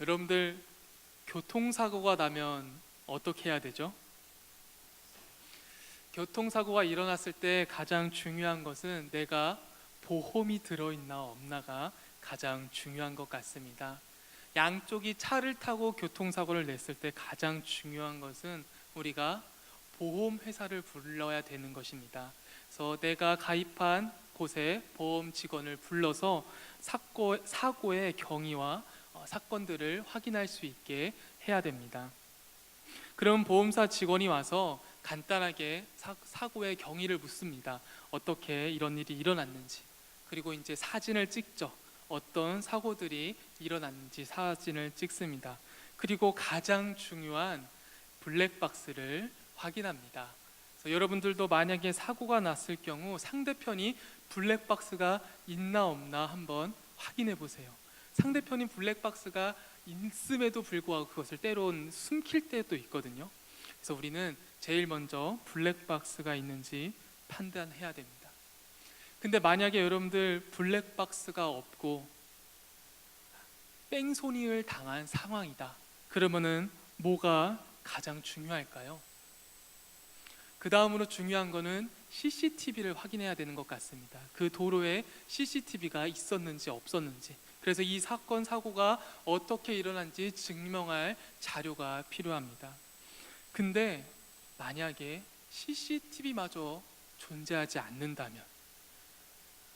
여러분들 교통사고가 나면 어떻게 해야 되죠? 교통사고가 일어났을 때 가장 중요한 것은 내가 보험이 들어있나 없나가 가장 중요한 것 같습니다. 양쪽이 차를 타고 교통사고를 냈을 때 가장 중요한 것은 우리가 보험회사를 불러야 되는 것입니다. 그래서 내가 가입한 곳에 보험 직원을 불러서 사고, 사고의 경위와 어, 사건들을 확인할 수 있게 해야 됩니다. 그럼 보험사 직원이 와서 간단하게 사, 사고의 경위를 묻습니다. 어떻게 이런 일이 일어났는지 그리고 이제 사진을 찍죠. 어떤 사고들이 일어났는지 사진을 찍습니다. 그리고 가장 중요한 블랙박스를 확인합니다. 여러분들도 만약에 사고가 났을 경우 상대편이 블랙박스가 있나 없나 한번 확인해 보세요. 상대편이 블랙박스가 있음에도 불구하고 그것을 때론 숨길 때도 있거든요. 그래서 우리는 제일 먼저 블랙박스가 있는지 판단해야 됩니다. 근데 만약에 여러분들 블랙박스가 없고 뺑소니를 당한 상황이다. 그러면은 뭐가 가장 중요할까요? 그 다음으로 중요한 거는 CCTV를 확인해야 되는 것 같습니다. 그 도로에 CCTV가 있었는지 없었는지. 그래서 이 사건 사고가 어떻게 일어난지 증명할 자료가 필요합니다. 근데 만약에 CCTV마저 존재하지 않는다면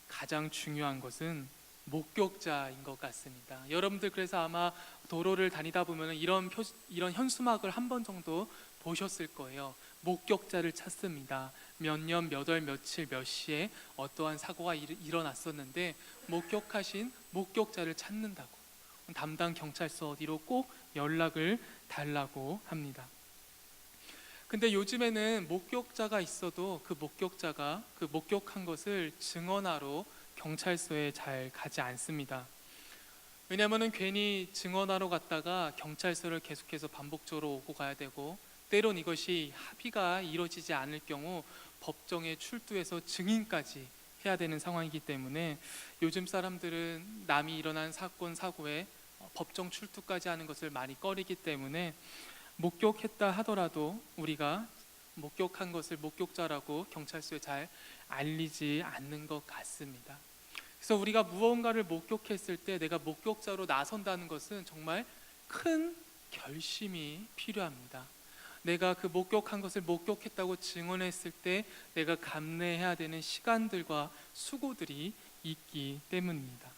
가장 중요한 것은 목격자인 것 같습니다. 여러분들 그래서 아마 도로를 다니다 보면 이런 표, 이런 현수막을 한 번 정도 보셨을 거예요. 목격자를 찾습니다. 몇 년, 몇 월, 며칠, 몇 시에 어떠한 사고가 일, 일어났었는데 목격하신 목격자를 찾는다고 담당 경찰서 어디로 꼭 연락을 달라고 합니다. 근데 요즘에는 목격자가 있어도 그 목격자가 그 목격한 것을 증언하러 경찰서에 잘 가지 않습니다. 왜냐하면 괜히 증언하러 갔다가 경찰서를 계속해서 반복적으로 오고 가야 되고 때론 이것이 합의가 이루어지지 않을 경우 법정에 출두해서 증인까지 해야 되는 상황이기 때문에 요즘 사람들은 남이 일어난 사건 사고에 법정 출두까지 하는 것을 많이 꺼리기 때문에 목격했다 하더라도 우리가 목격한 것을 목격자라고 경찰서에 잘 알리지 않는 것 같습니다. 그래서 우리가 무언가를 목격했을 때 내가 목격자로 나선다는 것은 정말 큰 결심이 필요합니다. 내가 그 목격한 것을 목격했다고 증언했을 때 내가 감내해야 되는 시간들과 수고들이 있기 때문입니다.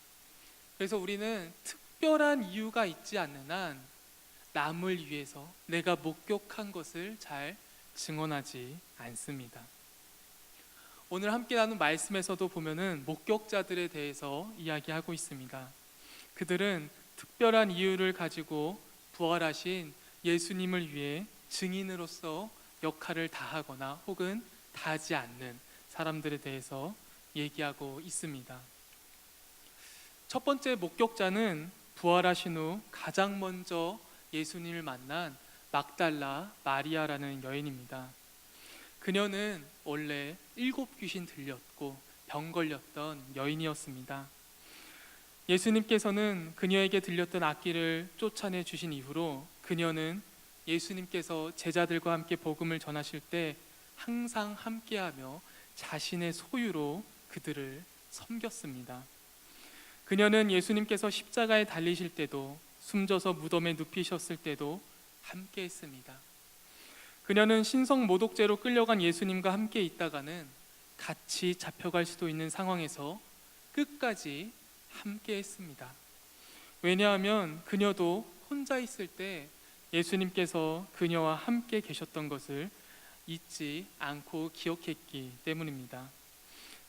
그래서 우리는 특별한 이유가 있지 않는 한 남을 위해서 내가 목격한 것을 잘 증언하지 않습니다. 오늘 함께 나눈 말씀에서도 보면은 목격자들에 대해서 이야기하고 있습니다. 그들은 특별한 이유를 가지고 부활하신 예수님을 위해 증인으로서 역할을 다하거나 혹은 다하지 않는 사람들에 대해서 얘기하고 있습니다. 첫 번째 목격자는 부활하신 후 가장 먼저 예수님을 만난 막달라 마리아라는 여인입니다. 그녀는 원래 일곱 귀신 들렸고 병 걸렸던 여인이었습니다. 예수님께서는 그녀에게 들렸던 악기를 쫓아내 주신 이후로 그녀는 예수님께서 제자들과 함께 복음을 전하실 때 항상 함께하며 자신의 소유로 그들을 섬겼습니다. 그녀는 예수님께서 십자가에 달리실 때도 숨져서 무덤에 눕히셨을 때도 함께 했습니다. 그녀는 신성 모독죄로 끌려간 예수님과 함께 있다가는 같이 잡혀갈 수도 있는 상황에서 끝까지 함께 했습니다. 왜냐하면 그녀도 혼자 있을 때 예수님께서 그녀와 함께 계셨던 것을 잊지 않고 기억했기 때문입니다.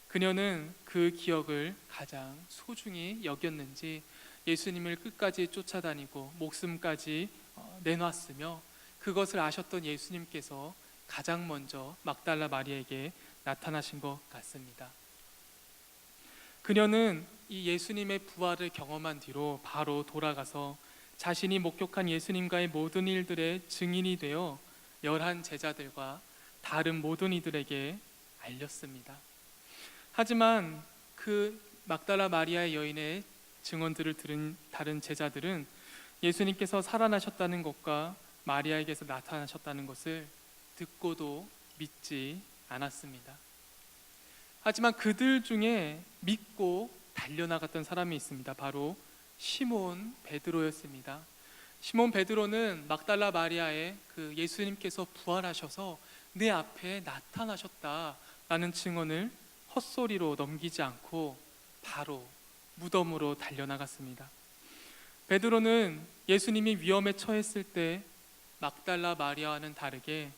그녀는 그 기억을 가장 소중히 여겼는지 예수님을 끝까지 쫓아다니고 목숨까지 어, 내놨으며 그것을 아셨던 예수님께서 가장 먼저 막달라 마리에게 나타나신 것 같습니다. 그녀는 이 예수님의 부활을 경험한 뒤로 바로 돌아가서 자신이 목격한 예수님과의 모든 일들의 증인이 되어 열한 제자들과 다른 모든 이들에게 알렸습니다. 하지만 그 막달라 마리아의 여인의 증언들을 들은 다른 제자들은 예수님께서 살아나셨다는 것과 마리아에게서 나타나셨다는 것을 듣고도 믿지 않았습니다. 하지만 그들 중에 믿고 달려나갔던 사람이 있습니다. 바로 시몬 베드로였습니다. 시몬 베드로는 막달라 마리아의 그 예수님께서 부활하셔서 내 앞에 나타나셨다라는 증언을 헛소리로 넘기지 않고 바로 무덤으로 달려나갔습니다. 베드로는 예수님이 위험에 처했을 때 막달라 마리아와는 다르게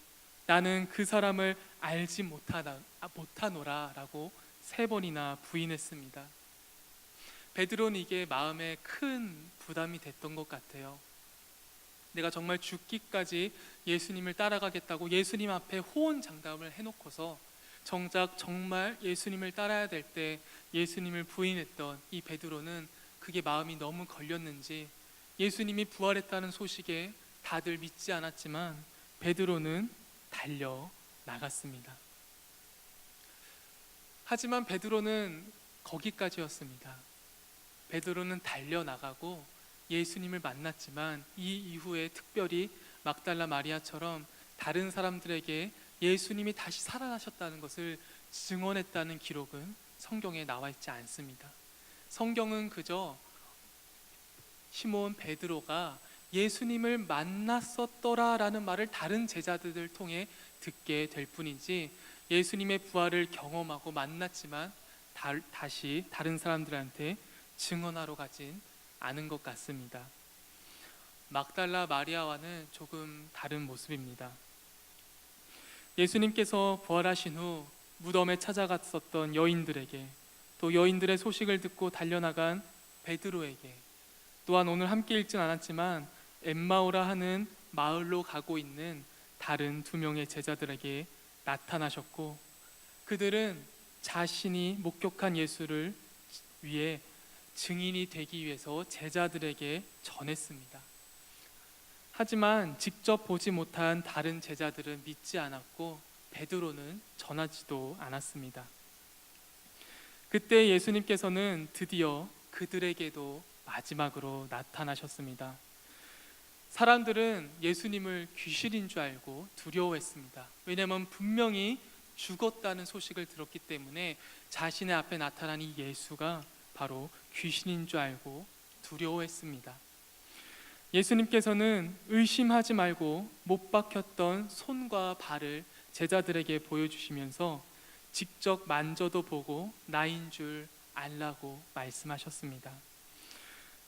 나는 그 사람을 알지 못하다, 아, 못하노라라고 세 번이나 부인했습니다. 베드로는 이게 마음에 큰 부담이 됐던 것 같아요. 내가 정말 죽기까지 예수님을 따라가겠다고 예수님 앞에 호언장담을 해놓고서 정작 정말 예수님을 따라야 될 때 예수님을 부인했던 이 베드로는 그게 마음이 너무 걸렸는지 예수님이 부활했다는 소식에 다들 믿지 않았지만 베드로는 달려 나갔습니다. 하지만 베드로는 거기까지였습니다. 베드로는 달려 나가고 예수님을 만났지만 이 이후에 특별히 막달라 마리아처럼 다른 사람들에게 예수님이 다시 살아나셨다는 것을 증언했다는 기록은 성경에 나와 있지 않습니다. 성경은 그저 시몬 베드로가 예수님을 만났었더라라는 말을 다른 제자들을 통해 듣게 될 뿐이지 예수님의 부활을 경험하고 만났지만 다, 다시 다른 사람들한테 증언하러 가진 않은 것 같습니다. 막달라 마리아와는 조금 다른 모습입니다. 예수님께서 부활하신 후 무덤에 찾아갔었던 여인들에게 또 여인들의 소식을 듣고 달려나간 베드로에게 또한 오늘 함께 읽진 않았지만 엠마오라 하는 마을로 가고 있는 다른 두 명의 제자들에게 나타나셨고 그들은 자신이 목격한 예수를 위해 증인이 되기 위해서 제자들에게 전했습니다. 하지만 직접 보지 못한 다른 제자들은 믿지 않았고 베드로는 전하지도 않았습니다. 그때 예수님께서는 드디어 그들에게도 마지막으로 나타나셨습니다. 사람들은 예수님을 귀신인 줄 알고 두려워했습니다. 왜냐하면 분명히 죽었다는 소식을 들었기 때문에 자신의 앞에 나타난 이 예수가 바로 귀신인 줄 알고 두려워했습니다. 예수님께서는 의심하지 말고 못 박혔던 손과 발을 제자들에게 보여주시면서 직접 만져도 보고 나인 줄 알라고 말씀하셨습니다.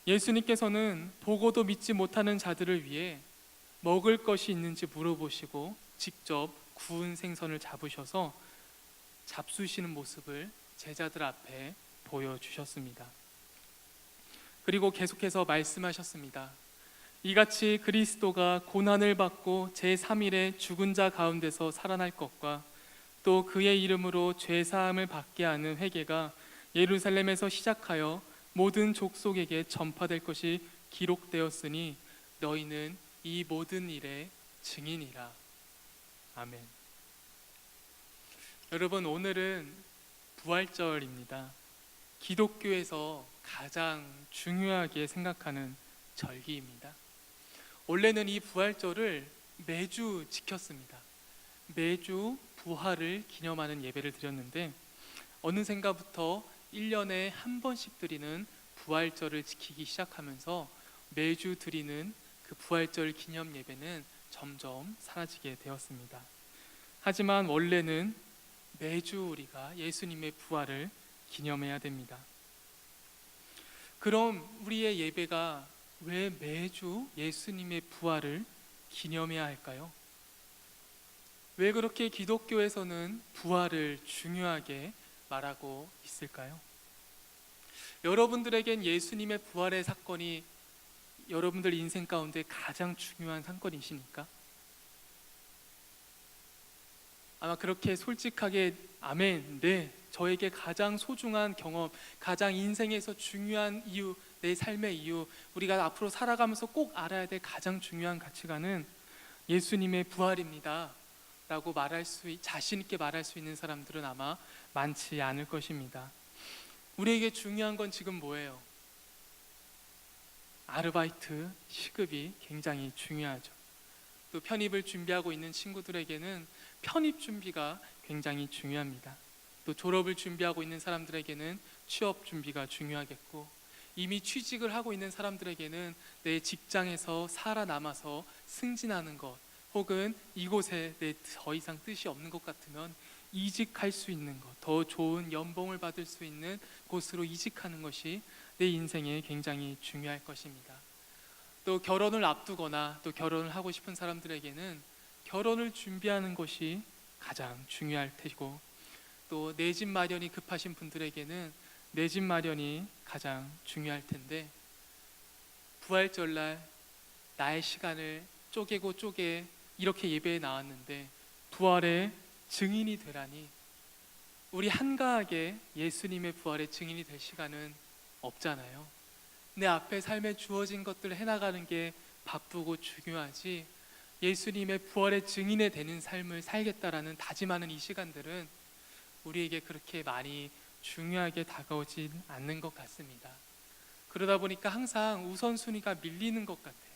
예수님께서는 보고도 믿지 못하는 자들을 위해 먹을 것이 있는지 물어보시고 직접 구운 생선을 잡으셔서 잡수시는 모습을 제자들 앞에 보여주셨습니다. 그리고 계속해서 말씀하셨습니다. 이같이 그리스도가 고난을 받고 제3일에 죽은 자 가운데서 살아날 것과 또 그의 이름으로 죄 사함을 받게 하는 회개가 예루살렘에서 시작하여 모든 족속에게 전파될 것이 기록되었으니 너희는 이 모든 일의 증인이라. 아멘. 여러분 오늘은 부활절입니다. 기독교에서 가장 중요하게 생각하는 절기입니다. 원래는 이 부활절을 매주 지켰습니다. 매주 부활을 기념하는 예배를 드렸는데 어느샌가부터 1년에 한 번씩 드리는 부활절을 지키기 시작하면서 매주 드리는 그 부활절 기념 예배는 점점 사라지게 되었습니다. 하지만 원래는 매주 우리가 예수님의 부활을 기념해야 됩니다. 그럼 우리의 예배가 왜 매주 예수님의 부활을 기념해야 할까요? 왜 그렇게 기독교에서는 부활을 중요하게 말하고 있을까요? 여러분들에겐 예수님의 부활의 사건이 여러분들 인생 가운데 가장 중요한 사건이시니까 아마 그렇게 솔직하게 아멘, 네, 저에게 가장 소중한 경험, 가장 인생에서 중요한 이유, 내 삶의 이유, 우리가 앞으로 살아가면서 꼭 알아야 될 가장 중요한 가치관은 예수님의 부활입니다. 라고 말할 수 자신 있게 말할 수 있는 사람들은 아마 많지 않을 것입니다. 우리에게 중요한 건 지금 뭐예요? 아르바이트 시급이 굉장히 중요하죠. 또 편입을 준비하고 있는 친구들에게는 편입 준비가 굉장히 중요합니다. 또 졸업을 준비하고 있는 사람들에게는 취업 준비가 중요하겠고 이미 취직을 하고 있는 사람들에게는 내 직장에서 살아남아서 승진하는 것 혹은 이곳에 내 더 이상 뜻이 없는 것 같으면 이직할 수 있는 것, 더 좋은 연봉을 받을 수 있는 곳으로 이직하는 것이 내 인생에 굉장히 중요할 것입니다. 또 결혼을 앞두거나 또 결혼을 하고 싶은 사람들에게는 결혼을 준비하는 것이 가장 중요할 테고 또 내 집 마련이 급하신 분들에게는 내 집 마련이 가장 중요할 텐데 부활절날 나의 시간을 쪼개고 쪼개 이렇게 예배에 나왔는데 부활의 증인이 되라니 우리 한가하게 예수님의 부활의 증인이 될 시간은 없잖아요. 내 앞에 삶에 주어진 것들을 해나가는 게 바쁘고 중요하지 예수님의 부활의 증인에 되는 삶을 살겠다라는 다짐하는 이 시간들은 우리에게 그렇게 많이 중요하게 다가오진 않는 것 같습니다. 그러다 보니까 항상 우선순위가 밀리는 것 같아요.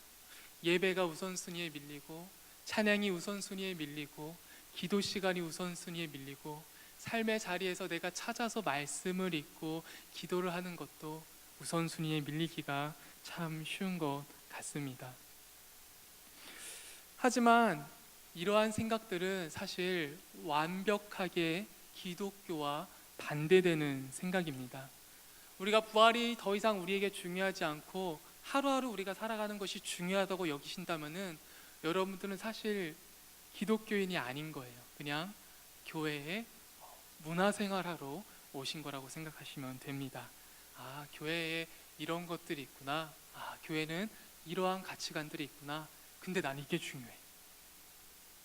예배가 우선순위에 밀리고 찬양이 우선순위에 밀리고 기도 시간이 우선순위에 밀리고 삶의 자리에서 내가 찾아서 말씀을 읽고 기도를 하는 것도 우선순위에 밀리기가 참 쉬운 것 같습니다. 하지만 이러한 생각들은 사실 완벽하게 기독교와 반대되는 생각입니다. 우리가 부활이 더 이상 우리에게 중요하지 않고 하루하루 우리가 살아가는 것이 중요하다고 여기신다면은 여러분들은 사실 기독교인이 아닌 거예요. 그냥 교회에 문화생활하러 오신 거라고 생각하시면 됩니다. 아, 교회에 이런 것들이 있구나. 아, 교회는 이러한 가치관들이 있구나. 근데 난 이게 중요해.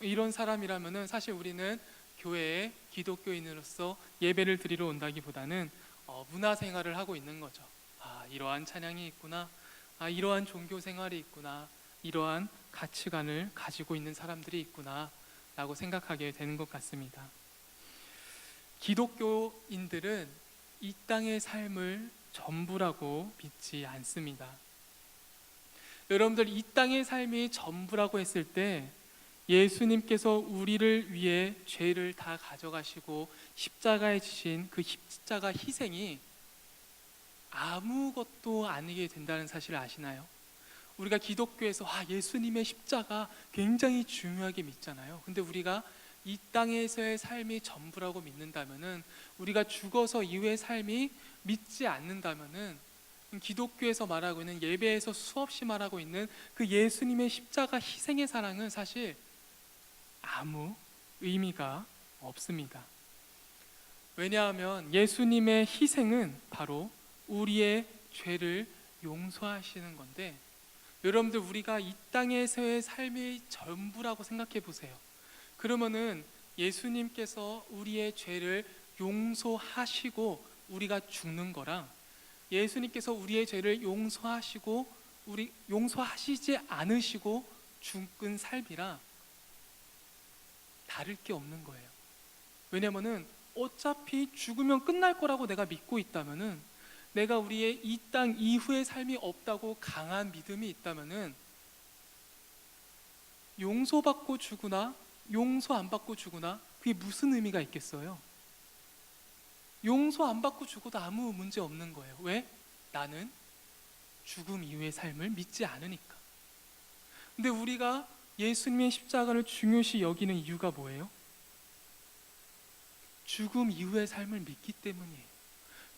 이런 사람이라면은 사실 우리는 교회에 기독교인으로서 예배를 드리러 온다기보다는 어, 문화 생활을 하고 있는 거죠. 아, 이러한 찬양이 있구나. 아, 이러한 종교 생활이 있구나. 이러한 가치관을 가지고 있는 사람들이 있구나 라고 생각하게 되는 것 같습니다. 기독교인들은 이 땅의 삶을 전부라고 믿지 않습니다. 여러분들 이 땅의 삶이 전부라고 했을 때 예수님께서 우리를 위해 죄를 다 가져가시고 십자가에 지신 그 십자가 희생이 아무것도 아니게 된다는 사실을 아시나요? 우리가 기독교에서 아, 예수님의 십자가 굉장히 중요하게 믿잖아요. 근데 우리가 이 땅에서의 삶이 전부라고 믿는다면은 우리가 죽어서 이후의 삶이 믿지 않는다면은 기독교에서 말하고 있는 예배에서 수없이 말하고 있는 그 예수님의 십자가 희생의 사랑은 사실 아무 의미가 없습니다. 왜냐하면 예수님의 희생은 바로 우리의 죄를 용서하시는 건데 여러분들 우리가 이 땅에서의 삶의 전부라고 생각해 보세요. 그러면은 예수님께서 우리의 죄를 용서하시고 우리가 죽는 거랑 예수님께서 우리의 죄를 용서하시고 우리 용서하시지 않으시고 죽은 삶이랑 다를 게 없는 거예요. 왜냐면은 어차피 죽으면 끝날 거라고 내가 믿고 있다면은 내가 우리의 이 땅 이후의 삶이 없다고 강한 믿음이 있다면은 용서받고 죽으나 용서 안 받고 죽으나 그게 무슨 의미가 있겠어요? 용서 안 받고 죽어도 아무 문제 없는 거예요. 왜? 나는 죽음 이후의 삶을 믿지 않으니까. 근데 우리가 예수님의 십자가를 중요시 여기는 이유가 뭐예요? 죽음 이후의 삶을 믿기 때문이에요.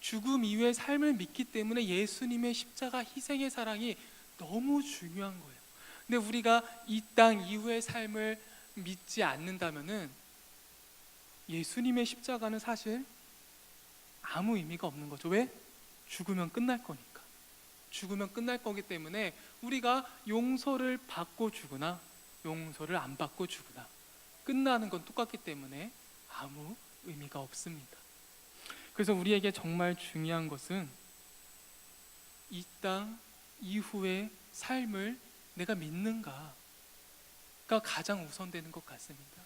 죽음 이후의 삶을 믿기 때문에 예수님의 십자가 희생의 사랑이 너무 중요한 거예요. 근데 우리가 이 땅 이후의 삶을 믿지 않는다면은 예수님의 십자가는 사실 아무 의미가 없는 거죠. 왜? 죽으면 끝날 거니까. 죽으면 끝날 거기 때문에 우리가 용서를 받고 죽으나 용서를 안 받고 죽으나 끝나는 건 똑같기 때문에 아무 의미가 없습니다. 그래서 우리에게 정말 중요한 것은 이 땅 이후의 삶을 내가 믿는가가 가장 우선되는 것 같습니다.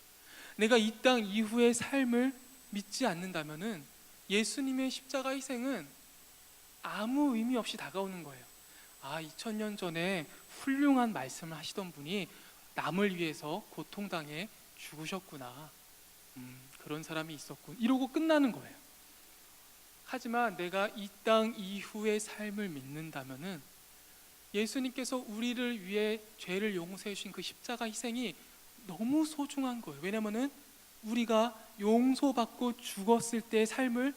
내가 이 땅 이후의 삶을 믿지 않는다면은 예수님의 십자가 희생은 아무 의미 없이 다가오는 거예요. 아, 2000년 전에 훌륭한 말씀을 하시던 분이 남을 위해서 고통당해 죽으셨구나. 음, 그런 사람이 있었군. 이러고 끝나는 거예요. 하지만 내가 이 땅 이후의 삶을 믿는다면은 예수님께서 우리를 위해 죄를 용서해 주신 그 십자가 희생이 너무 소중한 거예요. 왜냐면은 우리가 용서받고 죽었을 때의 삶을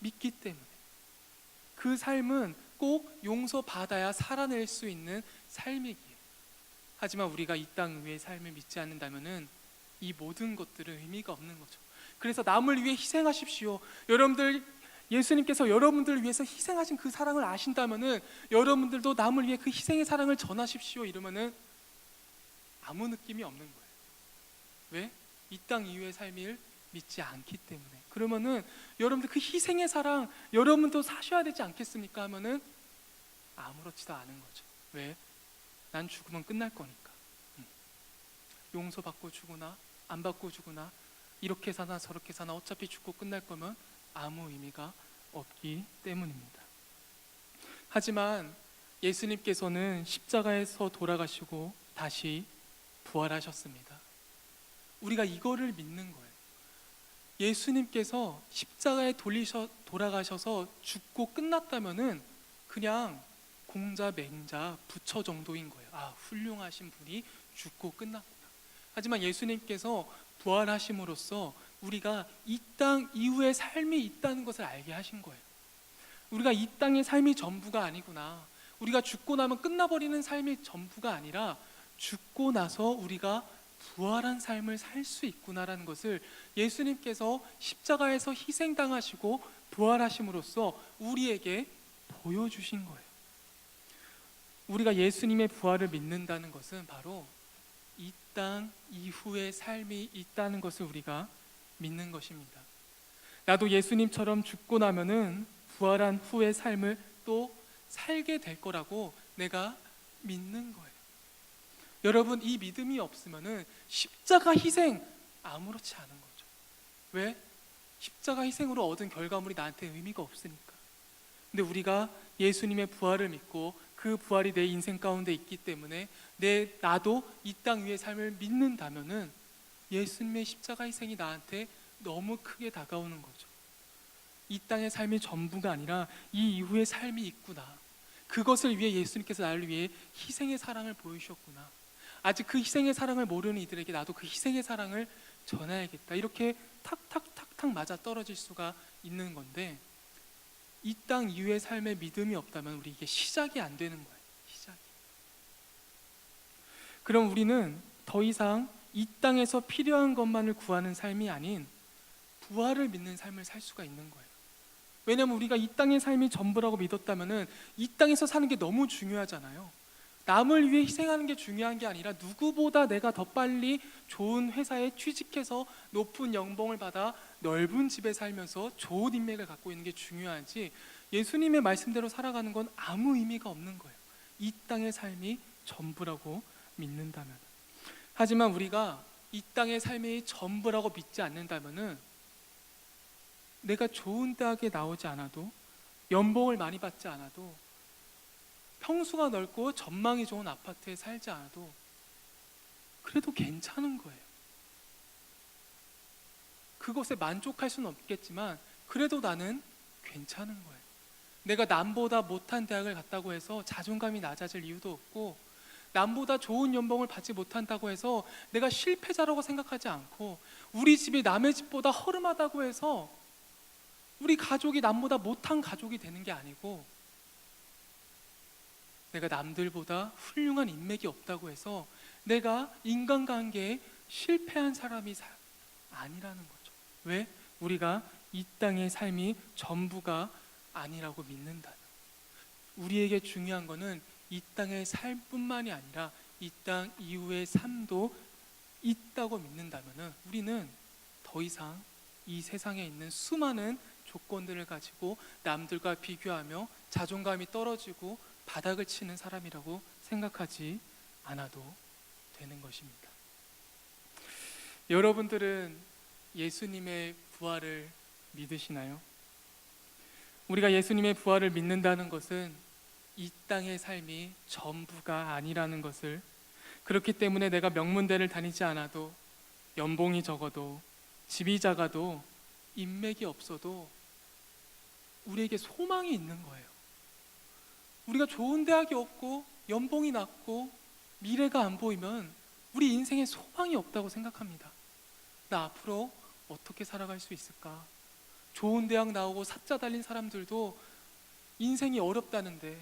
믿기 때문에 그 삶은 꼭 용서받아야 살아낼 수 있는 삶이기에 하지만 우리가 이 땅 위의 삶을 믿지 않는다면은 이 모든 것들은 의미가 없는 거죠. 그래서 남을 위해 희생하십시오. 여러분들 예수님께서 여러분들을 위해서 희생하신 그 사랑을 아신다면은 여러분들도 남을 위해 그 희생의 사랑을 전하십시오. 이러면은 아무 느낌이 없는 거예요. 왜? 이 땅 이후의 삶을 믿지 않기 때문에. 그러면은 여러분들 그 희생의 사랑 여러분도 사셔야 되지 않겠습니까? 하면은 아무렇지도 않은 거죠. 왜? 난 죽으면 끝날 거니까. 음. 용서받고 죽으나 안 받고 죽으나 이렇게 사나 저렇게 사나 어차피 죽고 끝날 거면 아무 의미가 없기 때문입니다. 하지만 예수님께서는 십자가에서 돌아가시고 다시 부활하셨습니다. 우리가 이거를 믿는 거예요. 예수님께서 십자가에 돌리셔 돌아가셔서 죽고 끝났다면은 그냥 공자 맹자 부처 정도인 거예요. 아 훌륭하신 분이 죽고 끝났구나. 하지만 예수님께서 부활하심으로써 우리가 이 땅 이후의 삶이 있다는 것을 알게 하신 거예요. 우리가 이 땅의 삶이 전부가 아니구나. 우리가 죽고 나면 끝나버리는 삶이 전부가 아니라 죽고 나서 우리가 부활한 삶을 살 수 있구나라는 것을 예수님께서 십자가에서 희생당하시고 부활하심으로써 우리에게 보여주신 거예요. 우리가 예수님의 부활을 믿는다는 것은 바로 이 땅 이후의 삶이 있다는 것을 우리가 믿는 것입니다. 나도 예수님처럼 죽고 나면은 부활한 후의 삶을 또 살게 될 거라고 내가 믿는 거예요. 여러분 이 믿음이 없으면은 십자가 희생 아무렇지 않은 거죠. 왜? 십자가 희생으로 얻은 결과물이 나한테 의미가 없으니까. 근데 우리가 예수님의 부활을 믿고 그 부활이 내 인생 가운데 있기 때문에 내 나도 이 땅 위의 삶을 믿는다면은 예수님의 십자가 희생이 나한테 너무 크게 다가오는 거죠. 이 땅의 삶이 전부가 아니라 이 이후의 삶이 있구나. 그것을 위해 예수님께서 나를 위해 희생의 사랑을 보여주셨구나. 아직 그 희생의 사랑을 모르는 이들에게 나도 그 희생의 사랑을 전해야겠다. 이렇게 탁탁탁탁 맞아 떨어질 수가 있는 건데 이 땅 이후의 삶에 믿음이 없다면 우리 이게 시작이 안 되는 거예요. 시작이. 그럼 우리는 더 이상 이 땅에서 필요한 것만을 구하는 삶이 아닌 부활을 믿는 삶을 살 수가 있는 거예요. 왜냐하면 우리가 이 땅의 삶이 전부라고 믿었다면은 이 땅에서 사는 게 너무 중요하잖아요. 남을 위해 희생하는 게 중요한 게 아니라 누구보다 내가 더 빨리 좋은 회사에 취직해서 높은 연봉을 받아 넓은 집에 살면서 좋은 인맥을 갖고 있는 게 중요하지 예수님의 말씀대로 살아가는 건 아무 의미가 없는 거예요. 이 땅의 삶이 전부라고 믿는다면. 하지만 우리가 이 땅의 삶이 전부라고 믿지 않는다면은 내가 좋은 대학에 나오지 않아도 연봉을 많이 받지 않아도 평수가 넓고 전망이 좋은 아파트에 살지 않아도 그래도 괜찮은 거예요. 그것에 만족할 수는 없겠지만 그래도 나는 괜찮은 거예요. 내가 남보다 못한 대학을 갔다고 해서 자존감이 낮아질 이유도 없고 남보다 좋은 연봉을 받지 못한다고 해서 내가 실패자라고 생각하지 않고 우리 집이 남의 집보다 허름하다고 해서 우리 가족이 남보다 못한 가족이 되는 게 아니고 내가 남들보다 훌륭한 인맥이 없다고 해서 내가 인간관계에 실패한 사람이 사- 아니라는 거죠. 왜? 우리가 이 땅의 삶이 전부가 아니라고 믿는다. 우리에게 중요한 거는 이 땅의 삶뿐만이 아니라 이 땅 이후의 삶도 있다고 믿는다면은 우리는 더 이상 이 세상에 있는 수많은 조건들을 가지고 남들과 비교하며 자존감이 떨어지고 바닥을 치는 사람이라고 생각하지 않아도 되는 것입니다. 여러분들은 예수님의 부활을 믿으시나요? 우리가 예수님의 부활을 믿는다는 것은 이 땅의 삶이 전부가 아니라는 것을 그렇기 때문에 내가 명문대를 다니지 않아도 연봉이 적어도 집이 작아도 인맥이 없어도 우리에게 소망이 있는 거예요. 우리가 좋은 대학이 없고 연봉이 낮고 미래가 안 보이면 우리 인생에 소망이 없다고 생각합니다. 나 앞으로 어떻게 살아갈 수 있을까? 좋은 대학 나오고 사자 달린 사람들도 인생이 어렵다는데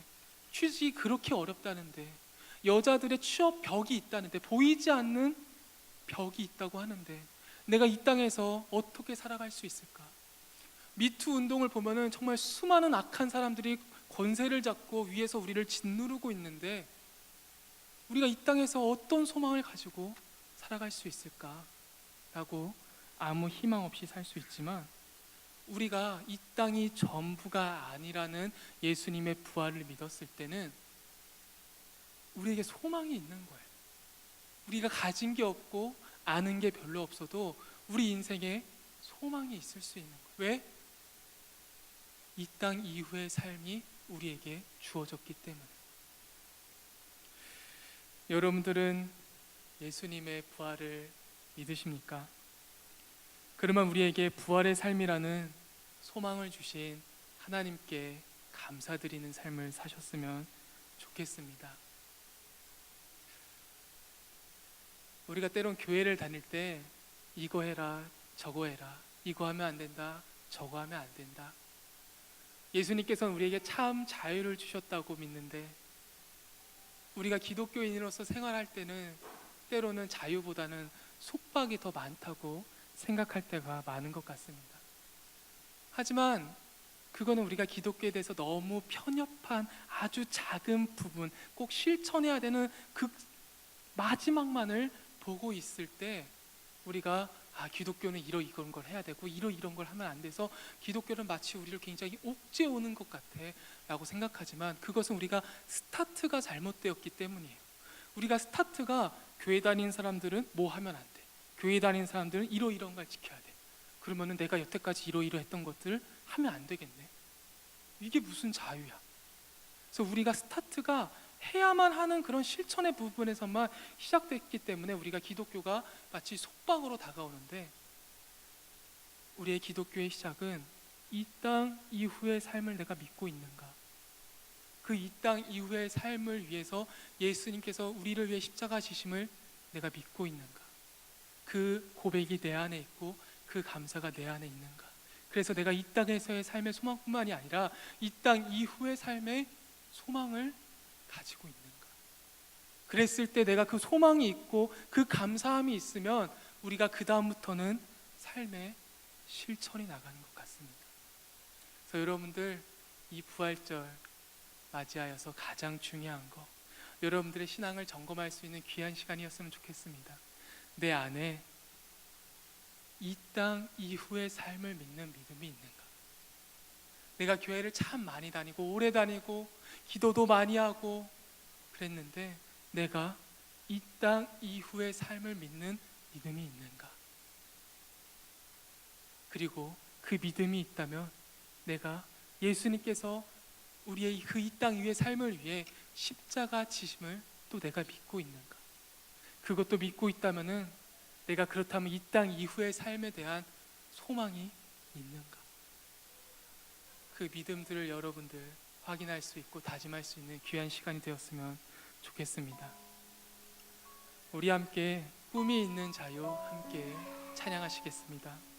취직이 그렇게 어렵다는데 여자들의 취업 벽이 있다는데 보이지 않는 벽이 있다고 하는데 내가 이 땅에서 어떻게 살아갈 수 있을까? 미투 운동을 보면은 정말 수많은 악한 사람들이 권세를 잡고 위에서 우리를 짓누르고 있는데 우리가 이 땅에서 어떤 소망을 가지고 살아갈 수 있을까 라고 아무 희망 없이 살 수 있지만 우리가 이 땅이 전부가 아니라는 예수님의 부활을 믿었을 때는 우리에게 소망이 있는 거예요. 우리가 가진 게 없고 아는 게 별로 없어도 우리 인생에 소망이 있을 수 있는 거예요. 왜? 이 땅 이후의 삶이 우리에게 주어졌기 때문에. 여러분들은 예수님의 부활을 믿으십니까? 그러면 우리에게 부활의 삶이라는 소망을 주신 하나님께 감사드리는 삶을 사셨으면 좋겠습니다. 우리가 때론 교회를 다닐 때 이거 해라, 저거 해라, 이거 하면 안 된다, 저거 하면 안 된다. 예수님께서는 우리에게 참 자유를 주셨다고 믿는데 우리가 기독교인으로서 생활할 때는 때로는 자유보다는 속박이 더 많다고 생각할 때가 많은 것 같습니다. 하지만 그거는 우리가 기독교에 대해서 너무 편협한 아주 작은 부분, 꼭 실천해야 되는 그 마지막만을 보고 있을 때 우리가 아 기독교는 이러 이런 걸 해야 되고 이러 이런 걸 하면 안 돼서 기독교는 마치 우리를 굉장히 옥죄 오는 것 같아라고 생각하지만 그것은 우리가 스타트가 잘못되었기 때문이에요. 우리가 스타트가 교회 다니는 사람들은 뭐 하면 안 돼. 교회 다니는 사람들은 이러 이런 걸 지켜야 돼. 그러면은 내가 여태까지 이러 이러 했던 것들을 하면 안 되겠네. 이게 무슨 자유야? 그래서 우리가 스타트가 해야만 하는 그런 실천의 부분에서만 시작됐기 때문에 우리가 기독교가 마치 속박으로 다가오는데 우리의 기독교의 시작은 이 땅 이후의 삶을 내가 믿고 있는가? 그 이 땅 이후의 삶을 위해서 예수님께서 우리를 위해 십자가 지심을 내가 믿고 있는가? 그 고백이 내 안에 있고 그 감사가 내 안에 있는가? 그래서 내가 이 땅에서의 삶의 소망뿐만이 아니라 이 땅 이후의 삶의 소망을 가지고 있는가? 그랬을 때 내가 그 소망이 있고 그 감사함이 있으면 우리가 그 다음부터는 삶의 실천이 나가는 것 같습니다. 그래서 여러분들 이 부활절 맞이하여서 가장 중요한 거 여러분들의 신앙을 점검할 수 있는 귀한 시간이었으면 좋겠습니다. 내 안에 이 땅 이후의 삶을 믿는 믿음이 있는가? 내가 교회를 참 많이 다니고 오래 다니고 기도도 많이 하고 그랬는데 내가 이 땅 이후의 삶을 믿는 믿음이 있는가? 그리고 그 믿음이 있다면 내가 예수님께서 우리의 그 이 땅 위의 삶을 위해 십자가 지심을 또 내가 믿고 있는가? 그것도 믿고 있다면은 내가 그렇다면 이 땅 이후의 삶에 대한 소망이 있는가? 그 믿음들을 여러분들 확인할 수 있고 다짐할 수 있는 귀한 시간이 되었으면 좋겠습니다. 우리 함께 꿈이 있는 자유 함께 찬양하시겠습니다.